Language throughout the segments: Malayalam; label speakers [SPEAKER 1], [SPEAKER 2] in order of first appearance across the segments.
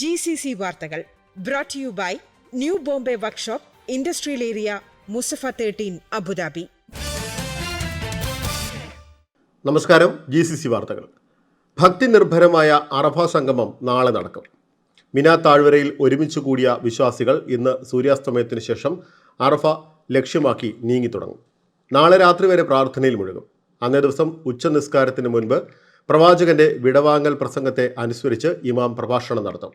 [SPEAKER 1] ജി സി സി വാർത്തകൾ brought you by new Bombay workshop industrial area Musaffah thirteen Abu Dhabi
[SPEAKER 2] നമസ്കാരം ജി സി സി വാർത്തകൾ. ഭക്തി നിർഭരമായ അറഫ സംഗമം നാളെ നടക്കും. മിനാ താഴ്വരയിൽ ഒരുമിച്ച് കൂടിയ വിശ്വാസികൾ ഇന്ന് സൂര്യാസ്തമയത്തിന് ശേഷം അറഫ ലക്ഷ്യമാക്കി നീങ്ങി തുടങ്ങും. നാളെ രാത്രി വരെ പ്രാർത്ഥനയിൽ മുഴുകും. അന്നേ ദിവസം ഉച്ചനിസ്കാരത്തിന് മുൻപ് പ്രവാചകന്റെ വിടവാങ്ങൽ പ്രസംഗത്തെ അനുസ്മരിച്ച് ഇമാം പ്രഭാഷണം നടത്തും.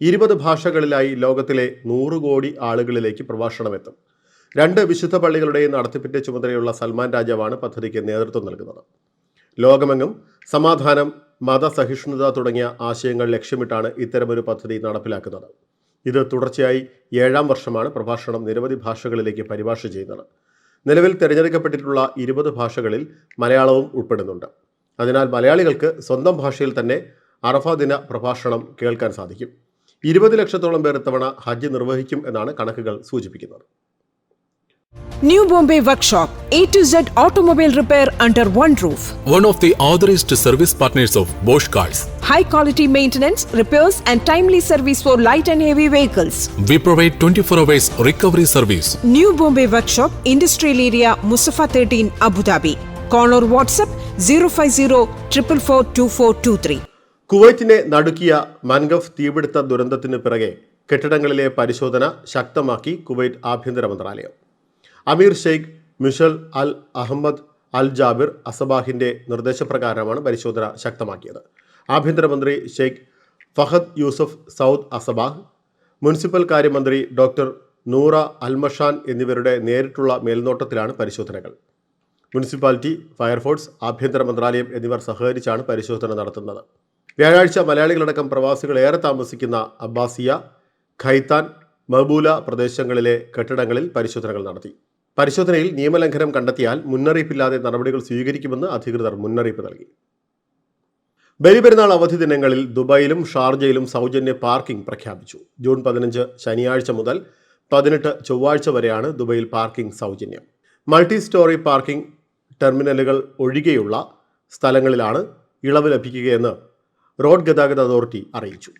[SPEAKER 2] ഇരുപത് ഭാഷകളിലായി ലോകത്തിലെ നൂറ് കോടി ആളുകളിലേക്ക് പ്രഭാഷണം എത്തും. രണ്ട് വിശുദ്ധ പള്ളികളുടെയും നടത്തിപ്പിന്റെ ചുമതലയുള്ള സൽമാൻ രാജാവാണ് പദ്ധതിക്ക് നേതൃത്വം നൽകുന്നത്. ലോകമെങ്ങും സമാധാനം മതസഹിഷ്ണുത തുടങ്ങിയ ആശയങ്ങൾ ലക്ഷ്യമിട്ടാണ് ഇത്തരമൊരു പദ്ധതി നടപ്പിലാക്കുന്നത്. ഇത് തുടർച്ചയായി ഏഴാം വർഷമാണ് പ്രഭാഷണം നിരവധി ഭാഷകളിലേക്ക് പരിഭാഷ ചെയ്യുന്നത്. നിലവിൽ തിരഞ്ഞെടുക്കപ്പെട്ടിട്ടുള്ള ഇരുപത് ഭാഷകളിൽ മലയാളവും ഉൾപ്പെടുന്നുണ്ട്. അതിനാൽ മലയാളികൾക്ക് സ്വന്തം ഭാഷയിൽ തന്നെ അറഫ ദിന പ്രഭാഷണം കേൾക്കാൻ സാധിക്കും ഇരുപത് ലക്ഷത്തോളം പേർ ഇത്തവണ ഹജ്ജ് നിർവഹിക്കും എന്നാണ് കണക്കുകൾ സൂചിപ്പിക്കുന്നത്
[SPEAKER 1] New Bombay Workshop, A to Z automobile repair under one roof.
[SPEAKER 3] one of the authorized service partners of Bosch Cars.
[SPEAKER 1] high quality maintenance, repairs, and timely service for light and heavy vehicles.
[SPEAKER 3] We provide 24 hours recovery service.
[SPEAKER 1] New Bombay Workshop, Industrial Area, Mustafa 13, Abu Dhabi. Call or WhatsApp 050 444
[SPEAKER 2] കുവൈറ്റിനെ നടുക്കിയ മൻഗഫ് തീപിടുത്ത ദുരന്തത്തിന് പിറകെ കെട്ടിടങ്ങളിലെ പരിശോധന ശക്തമാക്കി കുവൈറ്റ് ആഭ്യന്തര മന്ത്രാലയം. അമീർ Sheikh Mishal Al Ahmad Al Jaber അസബാഹിന്റെ നിർദ്ദേശപ്രകാരമാണ് പരിശോധന ശക്തമാക്കിയത്. ആഭ്യന്തരമന്ത്രി Sheikh Fahad Yousef Saud Al Sabah municipal കാര്യമന്ത്രി ഡോക്ടർ നൂറ അൽമഷാൻ എന്നിവരുടെ നേരിട്ടുള്ള മേൽനോട്ടത്തിലാണ് പരിശോധനകൾ. മുനിസിപ്പാലിറ്റി ഫയർഫോഴ്സ് ആഭ്യന്തര മന്ത്രാലയം എന്നിവർ സഹകരിച്ചാണ് പരിശോധന നടത്തുന്നത്. വ്യാഴാഴ്ച മലയാളികളടക്കം പ്രവാസികൾ ഏറെ താമസിക്കുന്ന അബ്ബാസിയ ഖൈത്താൻ മഹബൂല പ്രദേശങ്ങളിലെ കെട്ടിടങ്ങളിൽ പരിശോധനകൾ നടത്തി. പരിശോധനയിൽ നിയമലംഘനം കണ്ടെത്തിയാൽ മുന്നറിയിപ്പില്ലാതെ നടപടികൾ സ്വീകരിക്കുമെന്ന് അധികൃതർ മുന്നറിയിപ്പ് നൽകി. ബലിപെരുന്നാൾ അവധി ദിനങ്ങളിൽ ദുബായിലും ഷാർജയിലും സൗജന്യ പാർക്കിംഗ് പ്രഖ്യാപിച്ചു. ജൂൺ പതിനഞ്ച് ശനിയാഴ്ച മുതൽ പതിനെട്ട് ചൊവ്വാഴ്ച വരെയാണ് ദുബായിൽ പാർക്കിംഗ് സൗജന്യം. മൾട്ടി സ്റ്റോറി പാർക്കിംഗ് ടെർമിനലുകൾ ഒഴികെയുള്ള സ്ഥലങ്ങളിലാണ് ഇളവ് ലഭിക്കുകയെന്ന് റോഡ് ഗതാഗത അതോറിറ്റി അറിയിച്ചു.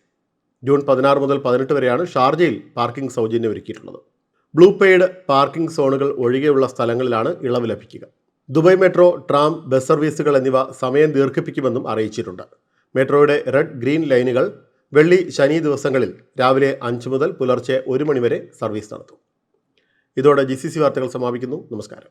[SPEAKER 2] ജൂൺ പതിനാറ് മുതൽ പതിനെട്ട് വരെയാണ് ഷാർജയിൽ പാർക്കിംഗ് സൗജന്യം ഒരുക്കിയിട്ടുള്ളത്. ബ്ലൂ പെയ്ഡ് പാർക്കിംഗ് സോണുകൾ ഒഴികെയുള്ള സ്ഥലങ്ങളിലാണ് ഇളവ് ലഭിക്കുക. ദുബായ് മെട്രോ ട്രാം ബസ് സർവീസുകൾ എന്നിവ സമയം ദീർഘിപ്പിക്കുമെന്നും അറിയിച്ചിട്ടുണ്ട്. മെട്രോയുടെ റെഡ് ഗ്രീൻ ലൈനുകൾ വെള്ളി ശനി ദിവസങ്ങളിൽ രാവിലെ അഞ്ച് മുതൽ പുലർച്ചെ ഒരു മണിവരെ സർവീസ് നടത്തും. ഇതോടെ ജി സി സി വാർത്തകൾ സമാപിക്കുന്നു. നമസ്കാരം.